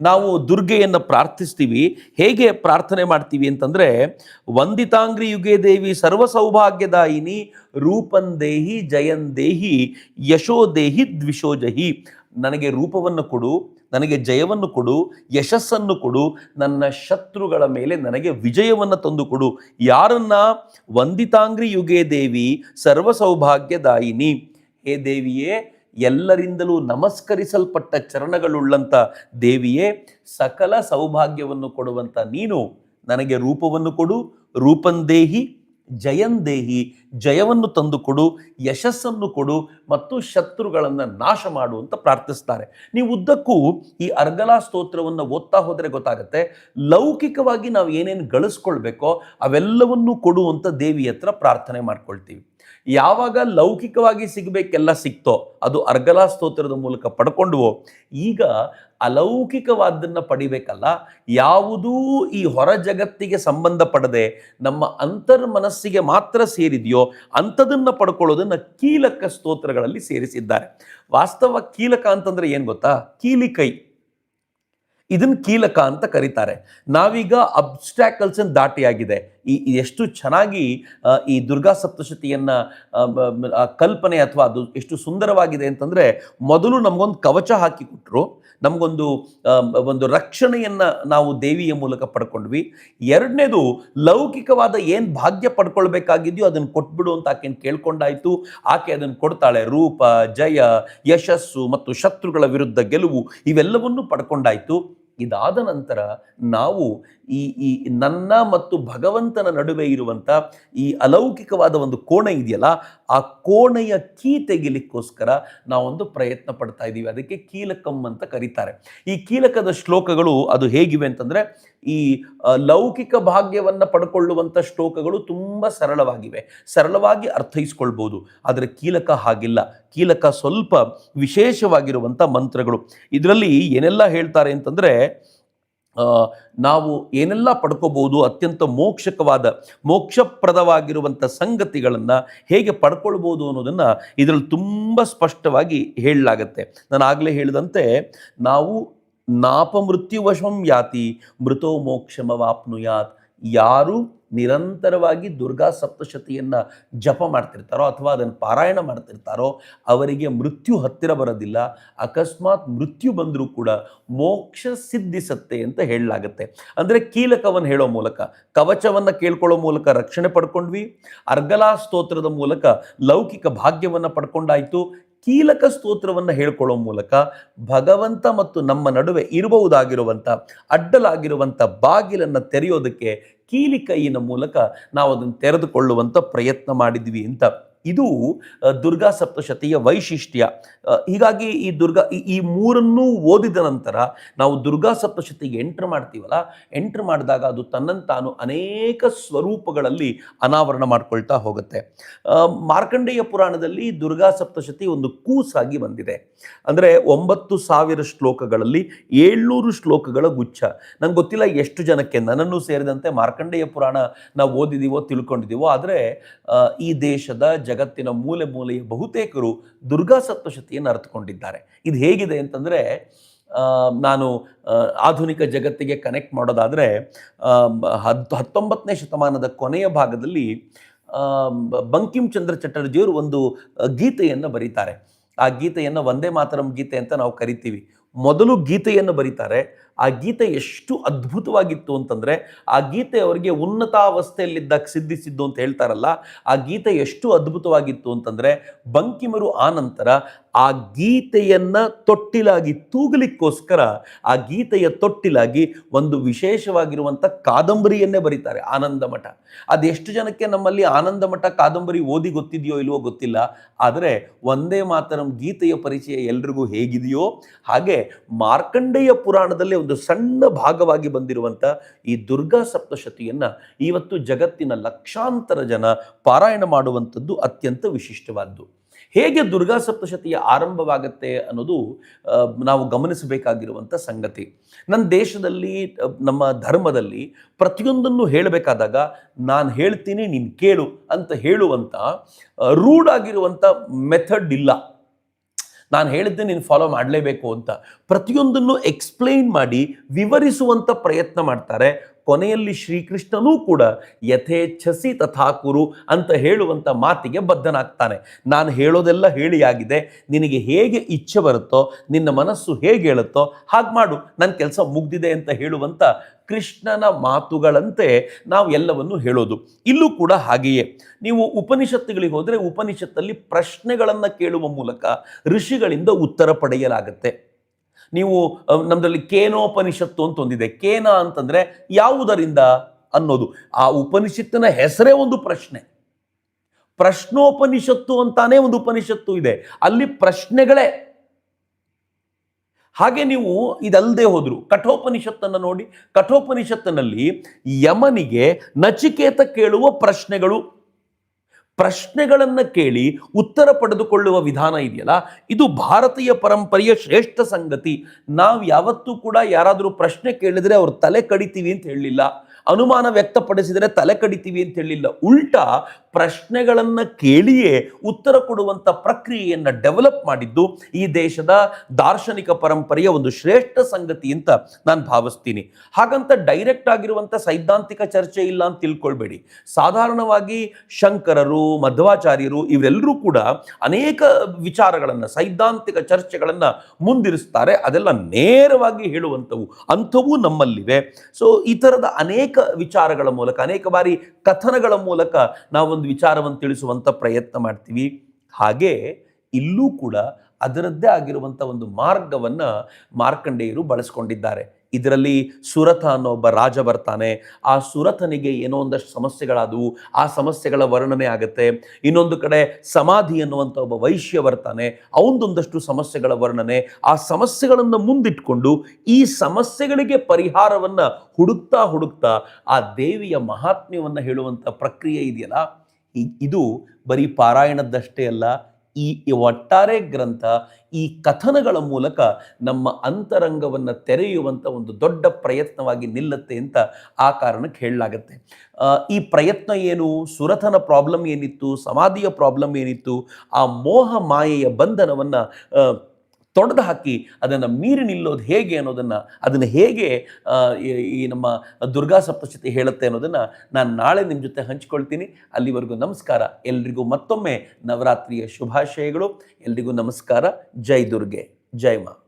ನಾವು ದುರ್ಗೆಯನ್ನು ಪ್ರಾರ್ಥಿಸ್ತೀವಿ. ಹೇಗೆ ಪ್ರಾರ್ಥನೆ ಮಾಡ್ತೀವಿ ಅಂತಂದರೆ, ವಂದಿತಾಂಗ್ರಿ ಯುಗೆ ದೇವಿ ಸರ್ವ ಸೌಭಾಗ್ಯದಾಯಿನಿ ರೂಪಂದೇಹಿ ಜಯಂದೇಹಿ ಯಶೋದೇಹಿ ದೇಹಿ ಯಶೋ ದ್ವಿಷೋಜಹಿ ನನಗೆ ರೂಪವನ್ನು ಕೊಡು. ನನಗೆ ಜಯವನ್ನು ಕೊಡು, ಯಶಸ್ಸನ್ನು ಕೊಡು, ನನ್ನ ಶತ್ರುಗಳ ಮೇಲೆ ನನಗೆ ವಿಜಯವನ್ನು ತಂದುಕೊಡು ಯಾರನ್ನ? ವಂದಿತಾಂಗ್ರಿ ಯುಗೇ ದೇವಿ ಸರ್ವ ಸೌಭಾಗ್ಯದಾಯಿನಿ ಹೇ ದೇವಿಯೇ, ಎಲ್ಲರಿಂದಲೂ ನಮಸ್ಕರಿಸಲ್ಪಟ್ಟ ಚರಣಗಳುಳ್ಳಂಥ ದೇವಿಯೇ, ಸಕಲ ಸೌಭಾಗ್ಯವನ್ನು ಕೊಡುವಂಥ ನೀನು ನನಗೆ ರೂಪವನ್ನು ಕೊಡು. ರೂಪಂದೇಹಿ ಜಯಂದೇಹಿ ಜಯವನ್ನು ತಂದು ಕೊಡು, ಯಶಸ್ಸನ್ನು ಕೊಡು ಮತ್ತು ಶತ್ರುಗಳನ್ನು ನಾಶ ಮಾಡು ಅಂತ ಪ್ರಾರ್ಥಿಸ್ತಾರೆ. ನೀವು ಉದ್ದಕ್ಕೂ ಈ ಅರ್ಗಲಾ ಸ್ತೋತ್ರವನ್ನು ಓದ್ತಾ ಹೋದರೆ ಗೊತ್ತಾಗುತ್ತೆ. ಲೌಕಿಕವಾಗಿ ನಾವು ಏನೇನು ಗಳಿಸ್ಕೊಳ್ಬೇಕೋ ಅವೆಲ್ಲವನ್ನೂ ಕೊಡು ಅಂತ ದೇವಿ ಹತ್ರ ಪ್ರಾರ್ಥನೆ ಮಾಡ್ಕೊಳ್ತೀವಿ. ಯಾವಾಗ ಲೌಕಿಕವಾಗಿ ಸಿಗಬೇಕೆಲ್ಲ ಸಿಕ್ತೋ ಅದು ಅರ್ಗಲಾ ಸ್ತೋತ್ರದ ಮೂಲಕ ಪಡ್ಕೊಂಡ್ವೋ, ಈಗ ಅಲೌಕಿಕವಾದ್ದನ್ನು ಪಡಿಬೇಕಲ್ಲ, ಯಾವುದೂ ಈ ಹೊರ ಜಗತ್ತಿಗೆ ಸಂಬಂಧಪಡದೆ ನಮ್ಮ ಅಂತರ್ ಮನಸ್ಸಿಗೆ ಮಾತ್ರ ಸೇರಿದೆಯೋ ಅಂಥದನ್ನು ಪಡ್ಕೊಳ್ಳೋದನ್ನು ಕೀಲಕ ಸ್ತೋತ್ರಗಳಲ್ಲಿ ಸೇರಿಸಿದ್ದಾರೆ. ವಾಸ್ತವ ಕೀಲಕ ಅಂತಂದ್ರೆ ಏನು ಗೊತ್ತಾ? ಕೀಲಿಕೈ. ಇದನ್ನು ಕೀಲಕ ಅಂತ ಕರೀತಾರೆ. ನಾವೀಗ ಅಬ್ಸ್ಟ್ಯಾಕಲ್ಸ್ ದಾಟಿಯಾಗಿದೆ. ಈ ಎಷ್ಟು ಚೆನ್ನಾಗಿ ಈ ದುರ್ಗಾ ಸಪ್ತಶತಿಯನ್ನ ಕಲ್ಪನೆ ಅಥವಾ ಅದು ಎಷ್ಟು ಸುಂದರವಾಗಿದೆ ಅಂತಂದ್ರೆ ಮೊದಲು ನಮಗೊಂದು ಕವಚ ಹಾಕಿ ಕೊಟ್ಟರು ನಮಗೊಂದು ಒಂದು ರಕ್ಷಣೆಯನ್ನು ನಾವು ದೇವಿಯ ಮೂಲಕ ಪಡ್ಕೊಂಡ್ವಿ. ಎರಡನೇದು ಲೌಕಿಕವಾದ ಏನು ಭಾಗ್ಯ ಪಡ್ಕೊಳ್ಬೇಕಾಗಿದೆಯೋ ಅದನ್ನು ಕೊಟ್ಬಿಡು ಅಂತ ಆಕೆನ ಕೇಳ್ಕೊಂಡಾಯ್ತು. ಆಕೆ ಅದನ್ನು ಕೊಡ್ತಾಳೆ. ರೂಪ, ಜಯ, ಯಶಸ್ಸು ಮತ್ತು ಶತ್ರುಗಳ ವಿರುದ್ಧ ಗೆಲುವು ಇವೆಲ್ಲವನ್ನೂ ಪಡ್ಕೊಂಡಾಯ್ತು. ಇದಾದ ನಂತರ ನಾವು ಈ ಈ ನನ್ನ ಮತ್ತು ಭಗವಂತನ ನಡುವೆ ಇರುವಂಥ ಈ ಅಲೌಕಿಕವಾದ ಒಂದು ಕೋಣೆ ಇದೆಯಲ್ಲ, ಆ ಕೋಣೆಯ ಕೀ ತೆಗಿಲಿಕ್ಕೋಸ್ಕರ ನಾವೊಂದು ಪ್ರಯತ್ನ ಪಡ್ತಾ ಇದ್ದೀವಿ ಅದಕ್ಕೆ ಕೀಲಕಂ ಅಂತ ಕರೀತಾರೆ. ಈ ಕೀಲಕದ ಶ್ಲೋಕಗಳು ಅದು ಹೇಗಿವೆ ಅಂತಂದ್ರೆ ಈ ಲೌಕಿಕ ಭಾಗ್ಯವನ್ನು ಪಡ್ಕೊಳ್ಳುವಂಥ ಶ್ಲೋಕಗಳು ತುಂಬ ಸರಳವಾಗಿವೆ. ಸರಳವಾಗಿ ಅರ್ಥೈಸ್ಕೊಳ್ಬೋದು. ಆದರೆ ಕೀಲಕ ಹಾಗಿಲ್ಲ. ಕೀಲಕ ಸ್ವಲ್ಪ ವಿಶೇಷವಾಗಿರುವಂಥ ಮಂತ್ರಗಳು. ಇದರಲ್ಲಿ ಏನೆಲ್ಲ ಹೇಳ್ತಾರೆ ಅಂತಂದರೆ ನಾವು ಏನೆಲ್ಲ ಪಡ್ಕೋಬಹುದು ಅತ್ಯಂತ ಮೋಕ್ಷಕವಾದ ಮೋಕ್ಷಪ್ರದವಾಗಿರುವಂಥ ಸಂಗತಿಗಳನ್ನು ಹೇಗೆ ಪಡ್ಕೊಳ್ಬೋದು ಅನ್ನೋದನ್ನು ಇದರಲ್ಲಿ ತುಂಬ ಸ್ಪಷ್ಟವಾಗಿ ಹೇಳಲಾಗತ್ತೆ. ನಾನು ಆಗಲೇ ಹೇಳಿದಂತೆ, ನಾವು ನಾಪಮೃತ್ಯುವಶಂ ಯಾತಿ, ಮೃತೋ ಮೋಕ್ಷಮವಾಪ್ನುಯಾತ್ ಯಾರು ನಿರಂತರವಾಗಿ ದುರ್ಗಾ ಸಪ್ತಶತಿಯನ್ನ ಜಪ ಮಾಡ್ತಿರ್ತಾರೋ ಅಥವಾ ಅದನ್ನು ಪಾರಾಯಣ ಮಾಡ್ತಿರ್ತಾರೋ ಅವರಿಗೆ ಮೃತ್ಯು ಹತ್ತಿರ ಬರೋದಿಲ್ಲ. ಅಕಸ್ಮಾತ್ ಮೃತ್ಯು ಬಂದರೂ ಕೂಡ ಮೋಕ್ಷ ಸಿದ್ಧಿಸತ್ತೆ ಅಂತ ಹೇಳಲಾಗತ್ತೆ. ಅಂದರೆ ಕೀಲಕವನ್ನು ಹೇಳೋ ಮೂಲಕ, ಕವಚವನ್ನು ಕೇಳ್ಕೊಳ್ಳೋ ಮೂಲಕ ರಕ್ಷಣೆ ಪಡ್ಕೊಂಡ್ವಿ. ಅರ್ಗಲಾ ಸ್ತೋತ್ರದ ಮೂಲಕ ಲೌಕಿಕ ಭಾಗ್ಯವನ್ನು ಪಡ್ಕೊಂಡಾಯ್ತು. ಕೀಲಕ ಸ್ತೋತ್ರವನ್ನು ಹೇಳ್ಕೊಳ್ಳೋ ಮೂಲಕ ಭಗವಂತ ಮತ್ತು ನಮ್ಮ ನಡುವೆ ಇರಬಹುದಾಗಿರುವಂಥ ಅಡ್ಡಲಾಗಿರುವಂಥ ಬಾಗಿಲನ್ನು ತೆರೆಯೋದಕ್ಕೆ ಕೀಲಿ ಕೈಯಿನ ಮೂಲಕ ನಾವು ಅದನ್ನು ತೆರೆದುಕೊಳ್ಳುವಂಥ ಪ್ರಯತ್ನ ಮಾಡಿದ್ವಿ ಅಂತ ಇದು ದುರ್ಗಾ ಸಪ್ತಶತಿಯ ವೈಶಿಷ್ಟ್ಯ. ಹೀಗಾಗಿ ಈ ದುರ್ಗಾ, ಈ- ಮೂರನ್ನೂ ಓದಿದ ನಂತರ ನಾವು ದುರ್ಗಾ ಸಪ್ತಶತಿಗೆ ಎಂಟ್ರ್ ಮಾಡ್ತೀವಲ್ಲ, ಎಂಟ್ರ್ ಮಾಡಿದಾಗ ಅದು ತನ್ನಂತಾನು ಅನೇಕ ಸ್ವರೂಪಗಳಲ್ಲಿ ಅನಾವರಣ ಮಾಡ್ಕೊಳ್ತಾ ಹೋಗುತ್ತೆ. ಮಾರ್ಕಂಡೇಯ ಪುರಾಣದಲ್ಲಿ ದುರ್ಗಾ ಸಪ್ತಶತಿ ಒಂದು ಕೂಸಾಗಿ ಬಂದಿದೆ. ಅಂದರೆ ಒಂಬತ್ತು ಸಾವಿರ ಶ್ಲೋಕಗಳಲ್ಲಿ ಏಳ್ನೂರು ಶ್ಲೋಕಗಳ ಗುಚ್ಛ. ನಂಗೆ ಗೊತ್ತಿಲ್ಲ ಎಷ್ಟು ಜನಕ್ಕೆ ನನ್ನನ್ನು ಸೇರಿದಂತೆ ಮಾರ್ಕಂಡೇಯ ಪುರಾಣ ನಾವು ಓದಿದೀವೋ ತಿಳ್ಕೊಂಡಿದ್ದೀವೋ ಆದರೆ ಈ ದೇಶದ ಜಗತ್ತಿನ ಮೂಲೆ ಮೂಲೆಯ ಬಹುತೇಕರು ದುರ್ಗಾ ಸಪ್ತಶತಿಯನ್ನು ಅರ್ಥಕೊಂಡಿದ್ದಾರೆ ಇದು ಹೇಗಿದೆ ಅಂತಂದರೆ ನಾನು ಆಧುನಿಕ ಜಗತ್ತಿಗೆ ಕನೆಕ್ಟ್ ಮಾಡೋದಾದರೆ ಹತ್ತು ಹತ್ತೊಂಬತ್ತನೇ ಶತಮಾನದ ಕೊನೆಯ ಭಾಗದಲ್ಲಿ ಬಂಕಿಂ ಚಂದ್ರ ಚಟರ್ಜಿಯವರು ಒಂದು ಗೀತೆಯನ್ನು ಬರೀತಾರೆ. ಆ ಗೀತೆಯನ್ನು ವಂದೇ ಮಾತರಂ ಗೀತೆ ಅಂತ ನಾವು ಕರಿತೀವಿ. ಮೊದಲು ಗೀತೆಯನ್ನು ಬರೀತಾರೆ. ಆ ಗೀತೆ ಎಷ್ಟು ಅದ್ಭುತವಾಗಿತ್ತು ಅಂತಂದರೆ ಆ ಗೀತೆ ಅವರಿಗೆ ಉನ್ನತಾವಸ್ಥೆಯಲ್ಲಿದ್ದಾಗ ಸಿದ್ಧಿಸಿದ್ದು ಅಂತ ಹೇಳ್ತಾರಲ್ಲ, ಆ ಗೀತೆ ಎಷ್ಟು ಅದ್ಭುತವಾಗಿತ್ತು ಅಂತಂದರೆ ಬಂಕಿಮರು ಆ ನಂತರ ಆ ಗೀತೆಯನ್ನು ತೊಟ್ಟಿಲಾಗಿ ತೂಗಲಿಕ್ಕೋಸ್ಕರ ಆ ಗೀತೆಯ ತೊಟ್ಟಿಲಾಗಿ ಒಂದು ವಿಶೇಷವಾಗಿರುವಂಥ ಕಾದಂಬರಿಯನ್ನೇ ಬರೀತಾರೆ, ಆನಂದ ಮಠ. ಅದೆಷ್ಟು ಜನಕ್ಕೆ ನಮ್ಮಲ್ಲಿ ಆನಂದ ಮಠ ಕಾದಂಬರಿ ಓದಿ ಗೊತ್ತಿದೆಯೋ ಇಲ್ವೋ ಗೊತ್ತಿಲ್ಲ, ಆದರೆ ಒಂದೇ ಮಾತರಂ ಗೀತೆಯ ಪರಿಚಯ ಎಲ್ರಿಗೂ ಹೇಗಿದೆಯೋ ಹಾಗೆ ಮಾರ್ಕಂಡೇಯ ಪುರಾಣದಲ್ಲಿ ಸಣ್ಣ ಭಾಗವಾಗಿ ಬಂದಿರುವಂಥ ಈ ದುರ್ಗಾ ಸಪ್ತಶತಿಯನ್ನು ಇವತ್ತು ಜಗತ್ತಿನ ಲಕ್ಷಾಂತರ ಜನ ಪಾರಾಯಣ ಮಾಡುವಂಥದ್ದು ಅತ್ಯಂತ ವಿಶಿಷ್ಟವಾದ್ದು. ಹೇಗೆ ದುರ್ಗಾ ಸಪ್ತಶತಿಯ ಆರಂಭವಾಗತ್ತೆ ಅನ್ನೋದು ನಾವು ಗಮನಿಸಬೇಕಾಗಿರುವಂಥ ಸಂಗತಿ. ನನ್ನ ದೇಶದಲ್ಲಿ ನಮ್ಮ ಧರ್ಮದಲ್ಲಿ ಪ್ರತಿಯೊಂದನ್ನು ಹೇಳಬೇಕಾದಾಗ ನಾನು ಹೇಳ್ತೀನಿ, ನೀನು ಕೇಳು ಅಂತ ಹೇಳುವಂಥ ರೂಢಾಗಿರುವಂಥ ಮೆಥಡ್ ಇಲ್ಲ. ನಾನು ಹೇಳಿದ್ದೆ ನೀನು ಫಾಲೋ ಮಾಡಲೇಬೇಕು ಅಂತ. ಪ್ರತಿಯೊಂದನ್ನು ಎಕ್ಸ್ಪ್ಲೈನ್ ಮಾಡಿ ವಿವರಿಸುವಂಥ ಪ್ರಯತ್ನ ಮಾಡ್ತಾರೆ. ಕೊನೆಯಲ್ಲಿ ಶ್ರೀಕೃಷ್ಣನೂ ಕೂಡ ಯಥೇಚ್ಛಸಿ ತಥಾಕುರು ಅಂತ ಹೇಳುವಂಥ ಮಾತಿಗೆ ಬದ್ಧನಾಗ್ತಾನೆ. ನಾನು ಹೇಳೋದೆಲ್ಲ ಹೇಳಿಯಾಗಿದೆ, ನಿನಗೆ ಹೇಗೆ ಇಚ್ಛೆ ಬರುತ್ತೋ, ನಿನ್ನ ಮನಸ್ಸು ಹೇಗೆ ಹೇಳುತ್ತೋ ಹಾಗೆ ಮಾಡು. ನನ್ನ ಕೆಲಸ ಮುಗ್ದಿದೆ ಅಂತ ಹೇಳುವಂಥ ಕೃಷ್ಣನ ಮಾತುಗಳಂತೆ ನಾವು ಎಲ್ಲವನ್ನು ಹೇಳೋದು. ಇಲ್ಲೂ ಕೂಡ ಹಾಗೆಯೇ. ನೀವು ಉಪನಿಷತ್ತುಗಳಿಗೆ ಹೋದರೆ ಉಪನಿಷತ್ತಲ್ಲಿ ಪ್ರಶ್ನೆಗಳನ್ನು ಕೇಳುವ ಮೂಲಕ ಋಷಿಗಳಿಂದ ಉತ್ತರ ಪಡೆಯಲಾಗತ್ತೆ. ನೀವು ನಮ್ಮದ್ರಲ್ಲಿ ಕೇನೋಪನಿಷತ್ತು ಅಂತ ಒಂದಿದೆ. ಕೇನ ಅಂತಂದ್ರೆ ಯಾವುದರಿಂದ ಅನ್ನೋದು. ಆ ಉಪನಿಷತ್ತಿನ ಹೆಸರೇ ಒಂದು ಪ್ರಶ್ನೆ. ಪ್ರಶ್ನೋಪನಿಷತ್ತು ಅಂತಾನೆ ಒಂದು ಉಪನಿಷತ್ತು ಇದೆ. ಅಲ್ಲಿ ಪ್ರಶ್ನೆಗಳೇ. ಹಾಗೆ ನೀವು ಇದಲ್ಲದೆ ಹೋದ್ರು, ಕಠೋಪನಿಷತ್ತನ್ನು ನೋಡಿ. ಕಠೋಪನಿಷತ್ತಿನಲ್ಲಿ ಯಮನಿಗೆ ನಚಿಕೇತ ಕೇಳುವ ಪ್ರಶ್ನೆಗಳು ಪ್ರಶ್ನೆಗಳನ್ನು ಕೇಳಿ ಉತ್ತರ ಪಡೆದುಕೊಳ್ಳುವ ವಿಧಾನ ಇದೆಯಲ್ಲ, ಇದು ಭಾರತೀಯ ಪರಂಪರೆಯ ಶ್ರೇಷ್ಠ ಸಂಗತಿ. ನಾವು ಯಾವತ್ತೂ ಕೂಡ ಯಾರಾದರೂ ಪ್ರಶ್ನೆ ಕೇಳಿದ್ರೆ ಅವ್ರು ತಲೆ ಕಡಿತೀವಿ ಅಂತ ಹೇಳಲಿಲ್ಲ. ಅನುಮಾನ ವ್ಯಕ್ತಪಡಿಸಿದರೆ ತಲೆ ಕಡಿತೀವಿ ಅಂತ ಹೇಳಲಿಲ್ಲ. ಉಲ್ಟಾ ಪ್ರಶ್ನೆಗಳನ್ನು ಕೇಳಿಯೇ ಉತ್ತರ ಕೊಡುವಂಥ ಪ್ರಕ್ರಿಯೆಯನ್ನು ಡೆವಲಪ್ ಮಾಡಿದ್ದು ಈ ದೇಶದ ದಾರ್ಶನಿಕ ಪರಂಪರೆಯ ಒಂದು ಶ್ರೇಷ್ಠ ಸಂಗತಿ ಅಂತ ನಾನು ಭಾವಿಸ್ತೀನಿ. ಹಾಗಂತ ಡೈರೆಕ್ಟ್ ಆಗಿರುವಂಥ ಸೈದ್ಧಾಂತಿಕ ಚರ್ಚೆ ಇಲ್ಲ ಅಂತ ತಿಳ್ಕೊಳ್ಬೇಡಿ. ಸಾಧಾರಣವಾಗಿ ಶಂಕರರು, ಮಧ್ವಾಚಾರ್ಯರು ಇವರೆಲ್ಲರೂ ಕೂಡ ಅನೇಕ ವಿಚಾರಗಳನ್ನು, ಸೈದ್ಧಾಂತಿಕ ಚರ್ಚೆಗಳನ್ನು ಮುಂದಿರಿಸ್ತಾರೆ. ಅದೆಲ್ಲ ನೇರವಾಗಿ ಹೇಳುವಂಥವು ಅಂಥವು ನಮ್ಮಲ್ಲಿವೆ. ಸೊ ಈ ಥರದ ಅನೇಕ ವಿಚಾರಗಳ ಮೂಲಕ, ಅನೇಕ ಬಾರಿ ಕಥನಗಳ ಮೂಲಕ ನಾವೊಂದು ವಿಚಾರವನ್ನು ತಿಳಿಸುವಂಥ ಪ್ರಯತ್ನ ಮಾಡ್ತೀವಿ. ಹಾಗೆ ಇಲ್ಲೂ ಕೂಡ ಅದರದ್ದೇ ಆಗಿರುವಂಥ ಒಂದು ಮಾರ್ಗವನ್ನು ಮಾರ್ಕಂಡೇಯರು ಬಳಸ್ಕೊಂಡಿದ್ದಾರೆ. ಇದರಲ್ಲಿ ಸುರಥ ಅನ್ನೋ ಒಬ್ಬ ರಾಜ ಬರ್ತಾನೆ. ಆ ಸುರಥನಿಗೆ ಏನೋ ಒಂದಷ್ಟು ಸಮಸ್ಯೆಗಳಾದವು. ಆ ಸಮಸ್ಯೆಗಳ ವರ್ಣನೆ ಆಗುತ್ತೆ. ಇನ್ನೊಂದು ಕಡೆ ಸಮಾಧಿ ಅನ್ನುವಂಥ ಒಬ್ಬ ವೈಶ್ಯ ಬರ್ತಾನೆ. ಅವನದೊಂದಷ್ಟು ಸಮಸ್ಯೆಗಳ ವರ್ಣನೆ. ಆ ಸಮಸ್ಯೆಗಳನ್ನು ಮುಂದಿಟ್ಕೊಂಡು ಈ ಸಮಸ್ಯೆಗಳಿಗೆ ಪರಿಹಾರವನ್ನು ಹುಡುಕ್ತಾ ಹುಡುಕ್ತಾ ಆ ದೇವಿಯ ಮಹಾತ್ಮ್ಯವನ್ನು ಹೇಳುವಂಥ ಪ್ರಕ್ರಿಯೆ ಇದೆಯಲ್ಲ? ಇದು ಬರೀ ಪಾರಾಯಣದ್ದಷ್ಟೇ ಅಲ್ಲ, ಈ ಒಟ್ಟಾರೆ ಗ್ರಂಥ, ಈ ಕಥನಗಳ ಮೂಲಕ ನಮ್ಮ ಅಂತರಂಗವನ್ನು ತೆರೆಯುವಂಥ ಒಂದು ದೊಡ್ಡ ಪ್ರಯತ್ನವಾಗಿ ನಿಲ್ಲುತ್ತೆ ಅಂತ ಆ ಕಾರಣಕ್ಕೆ ಹೇಳಲಾಗತ್ತೆ. ಈ ಪ್ರಯತ್ನ ಏನು, ಸುರಥನ ಪ್ರಾಬ್ಲಮ್ ಏನಿತ್ತು, ಸಮಾಧಿಯ ಪ್ರಾಬ್ಲಮ್ ಏನಿತ್ತು, ಆ ಮೋಹ ಮಾಯೆಯ ಬಂಧನವನ್ನು ತೊಡೆದು ಹಾಕಿ ಅದನ್ನು ಮೀರಿ ನಿಲ್ಲೋದು ಹೇಗೆ ಅನ್ನೋದನ್ನು, ಅದನ್ನು ಹೇಗೆ ಈ- ನಮ್ಮ ದುರ್ಗಾ ಸಪ್ತಶತಿ ಹೇಳುತ್ತೆ ಅನ್ನೋದನ್ನು ನಾನು ನಾಳೆ ನಿಮ್ಮ ಜೊತೆ ಹಂಚ್ಕೊಳ್ತೀನಿ. ಅಲ್ಲಿವರೆಗೂ ನಮಸ್ಕಾರ. ಎಲ್ರಿಗೂ ಮತ್ತೊಮ್ಮೆ ನವರಾತ್ರಿಯ ಶುಭಾಶಯಗಳು. ಎಲ್ರಿಗೂ ನಮಸ್ಕಾರ. ಜೈ ದುರ್ಗೆ. ಜೈ ಮಾ.